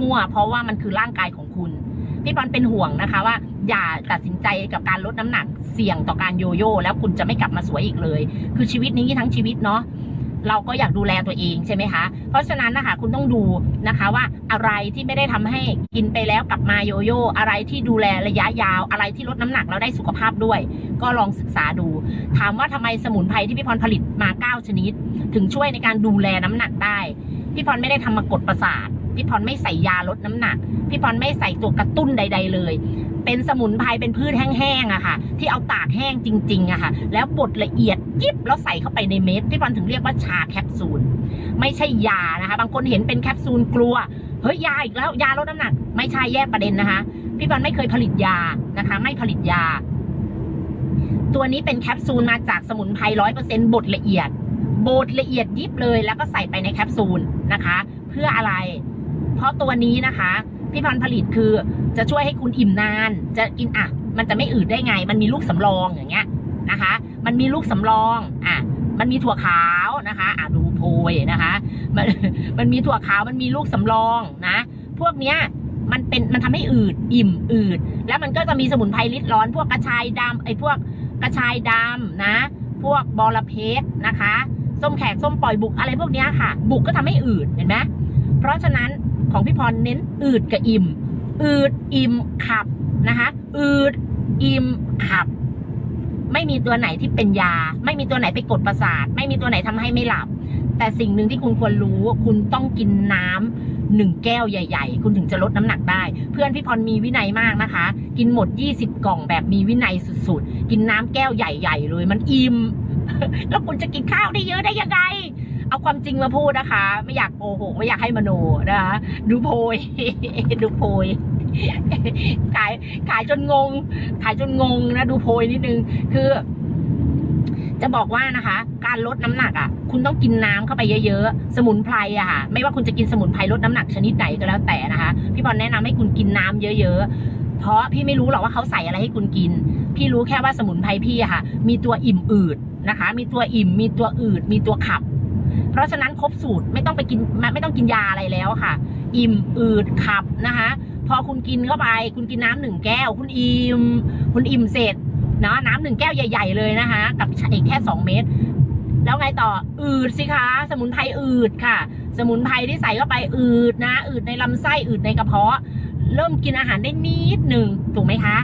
มั่ว เพราะว่ามันคือร่างกายของคุณ พี่บอลเป็นห่วงนะคะว่า อย่าตัดสินใจกับการลดน้ำหนักเสี่ยงต่อการโยโย่แล้วคุณจะไม่กลับมาสวยอีกเลย คือชีวิตนี้ทั้งชีวิตเนาะเราก็อยากดูแลตัวเองใช่ไหมคะ เพราะฉะนั้นนะคะคุณต้องดูนะคะว่าอะไรที่ไม่ได้ทำให้กินไปแล้วกลับมาโยโย่อะไรที่ดูแลระยะยาว อะไรที่ลดน้ำหนักแล้วได้สุขภาพด้วย ก็ลองศึกษาดู ถามว่าทำไมสมุนไพรที่พี่พรผลิตมา 9 ชนิด ถึงช่วยในการดูแลน้ำหนักได้ พี่พรไม่ได้ทำมากดประสาท พี่พรไม่ใส่ยาลดน้ำหนัก พี่พรไม่ใส่ตัวกระตุ้นใด ๆ เลย เป็นสมุนไพรเป็นพืชแห้งๆอะค่ะ ที่เอาตากแห้งจริงๆอะค่ะ แล้วบดละเอียดยิบแล้วใส่เข้าไปในเม็ดพี่พรถึงเรียกว่าชาแคปซูลไม่ใช่ยานะคะ บางคนเห็นเป็นแคปซูลกลัวเฮ้ยยาอีกแล้วยาลดน้ำหนัก ไม่ใช่แยกประเด็นนะคะ พี่พรไม่เคยผลิตยานะคะ ไม่ผลิตยา ตัวนี้เป็นแคปซูลมาจากสมุนไพรร้อยเปอร์เซ็นบดละเอียดบดละเอียดยิบเลยแล้วก็ใส่ไปในแคปซูลนะคะ เพื่ออะไร เพราะตัวนี้นะคะ พี่พรผลิตคือจะช่วยให้คุณอิ่มนาน จะกินอะ มันจะไม่อืดได้ไง มันมีลูกสำรองอย่างเงี้ยนะคะ มันมีลูกสำรองอะมันมีถั่วขาวนะคะอะดูโพยนะคะมันมันมีถั่วขาวมันมีลูกสำรองนะ พวกเนี้ยมันเป็นมันทำให้อืดอิ่มอืด แล้วมันก็จะมีสมุนไพรลิดร้อน พวกกระชายดำไอ้พวกกระชายดำนะ พวกบอระเพ็ดนะคะส้มแขกส้มปล่อยบุกอะไรพวกเนี้ยค่ะ บุกก็ทำให้อืดเห็นไหมเพราะฉะนั้น ของพี่พรเน้นอืดกับอิ่ม อืดอิ่มขับนะคะอืดอิ่มขับ ไม่มีตัวไหนที่เป็นยา ไม่มีตัวไหนไปกดประสาท ไม่มีตัวไหนทำให้ไม่หลับ แต่สิ่งหนึ่งที่คุณควรรู้ คุณต้องกินน้ำหนึ่งแก้วใหญ่ ๆ คุณถึงจะลดน้ำหนักได้ เพื่อนพี่พรมีวินัยมากนะคะ กินหมด 20 กล่องแบบมีวินัยสุดๆ กินน้ำแก้วใหญ่ ๆ เลย มันอิ่ม แล้วคุณจะกินข้าวได้เยอะได้ยังไง เอาความจริงมาพูดนะคะ ไม่อยากโกหกไม่อยากให้มโนนะคะดูโพยดูโพยขายขายจนงง ขายจนงงนะดูโพยนิดนึง คือ จะบอกว่านะคะ การลดน้ำหนักอะ คุณต้องกินน้ำเข้าไปเยอะๆ สมุนไพรอะค่ะ ไม่ว่าคุณจะกินสมุนไพรลดน้ำหนักชนิดไหนก็แล้วแต่นะคะ พี่บอลแนะนำให้คุณกินน้ำเยอะๆ เพราะพี่ไม่รู้หรอกว่าเขาใส่อะไรให้คุณกิน พี่รู้แค่ว่าสมุนไพรพี่อะค่ะ มีตัวอิ่มอืดนะคะ มีตัวอิ่ม มีตัวอืด มีตัวขับ เพราะฉะนั้นครบสูตรไม่ต้องไปกินไม่ไม่ต้องกินยาอะไรแล้วค่ะ อิ่มอืดขับนะคะ พอคุณกินเข้าไป คุณกินน้ำหนึ่งแก้ว คุณอิ่มคุณอิ่มเสร็จเนาะน้ำหนึ่งแก้วใหญ่ ๆ เลยนะคะ กับอีกแค่สองเม็ดแล้วไงต่ออืดสิคะ สมุนไพรอืดค่ะ สมุนไพรที่ใส่เข้าไปอืดนะ อืดในลำไส้อืดในกระเพาะ เริ่มกินอาหารได้นิดหนึ่งถูกไหมคะ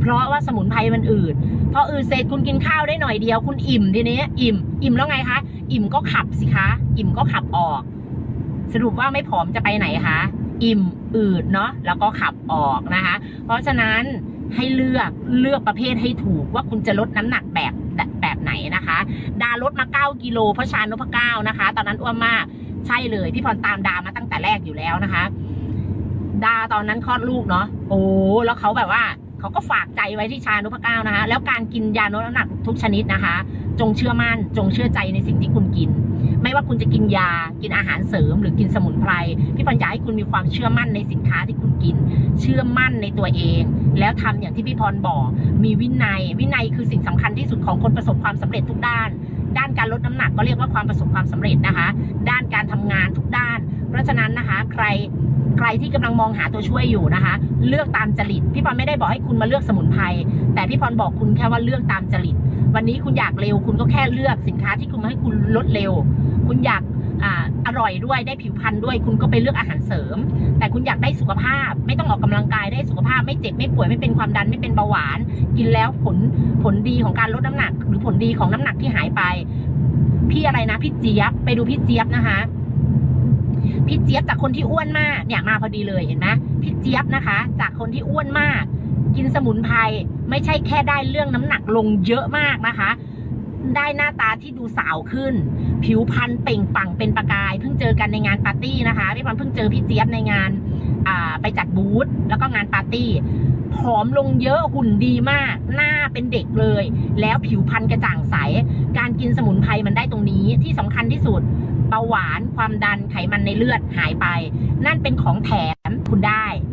เพราะว่าสมุนไพรมันอืดพออืดเสร็จคุณกินข้าวได้หน่อยเดียว คุณอิ่มทีนี้อิ่ม อิ่มแล้วไงคะอิ่มก็ขับสิคะ อิ่มก็ขับออก สรุปว่าไม่ผอมจะไปไหนคะอิ่มอืดเนาะแล้วก็ขับออกนะคะ เพราะฉะนั้นให้เลือกเลือกประเภทให้ถูกว่าคุณจะลดน้ำหนักแบบแบบไหนนะคะ ดาลดมา 9 กิโลเพราะชานพเก้านะคะ ตอนนั้นอ้วนมากใช่เลยพี่พรตามดามาตั้งแต่แรกอยู่แล้วนะคะ ดาตอนนั้นคลอดลูกเนาะโอ้แล้วเขาแบบว่า เขาก็ฝากใจไว้ที่ชานุพเก้านะคะ แล้วการกินยาลดน้ำหนักทุกชนิดนะคะ จงเชื่อมั่น จงเชื่อใจในสิ่งที่คุณกิน ไม่ว่าคุณจะกินยา กินอาหารเสริม หรือกินสมุนไพร พี่พรอยาให้คุณมีความเชื่อมั่นในสินค้าที่คุณกิน เชื่อมั่นในตัวเอง แล้วทำอย่างที่พี่พรบอก มีวินัย วินัยคือสิ่งสำคัญที่สุดของคนประสบความสำเร็จทุกด้าน ด้านการลดน้ำหนักก็เรียกว่าความประสบความสำเร็จนะคะ ด้านการทำงานทุกด้าน เพราะฉะนั้นนะคะ ใครใครที่กำลังมองหาตัวช่วยอยู่นะคะ เลือกตามจริตพี่พรไม่ได้บอกให้คุณมาเลือกสมุนไพรแต่พี่พรบอกคุณแค่ว่าเลือกตามจริต วันนี้คุณอยากเร็ว คุณก็แค่เลือกสินค้าที่คุณมาให้คุณลดเร็ว คุณอยาก อร่อยด้วยได้ผิวพรรณด้วย คุณก็ไปเลือกอาหารเสริม แต่คุณอยากได้สุขภาพ ไม่ต้องออกกำลังกายได้สุขภาพไม่เจ็บไม่ป่วยไม่เป็นความดันไม่เป็นเบาหวาน กินแล้วผลผลดีของการลดน้ำหนัก หรือผลดีของน้ำหนักที่หายไป พี่อะไรนะพี่เจี๊ยบไปดูพี่เจี๊ยบนะคะพี่เจี๊ยบจากคนที่อ้วนมากเนี่ยมาพอดีเลยเห็นไหมพี่เจี๊ยบนะคะ จากคนที่อ้วนมาก กินสมุนไพรไม่ใช่แค่ได้เรื่องน้ำหนักลงเยอะมากนะคะ ได้หน้าตาที่ดูสาวขึ้น ผิวพรรณเปล่งปลั่งเป็นประกาย เพิ่งเจอกันในงานปาร์ตี้นะคะพี่พรเพิ่งเจอพี่เจี๊ยบในงานไปจัดบูธแล้วก็งานปาร์ตี้ผอมลงเยอะหุ่นดีมาก หน้าเป็นเด็กเลย แล้วผิวพรรณกระจ่างใส การกินสมุนไพรมันได้ตรงนี้ที่สำคัญที่สุดเบาหวานความดันไขมันในเลือดหายไป นั่นเป็นของแถมคุณได้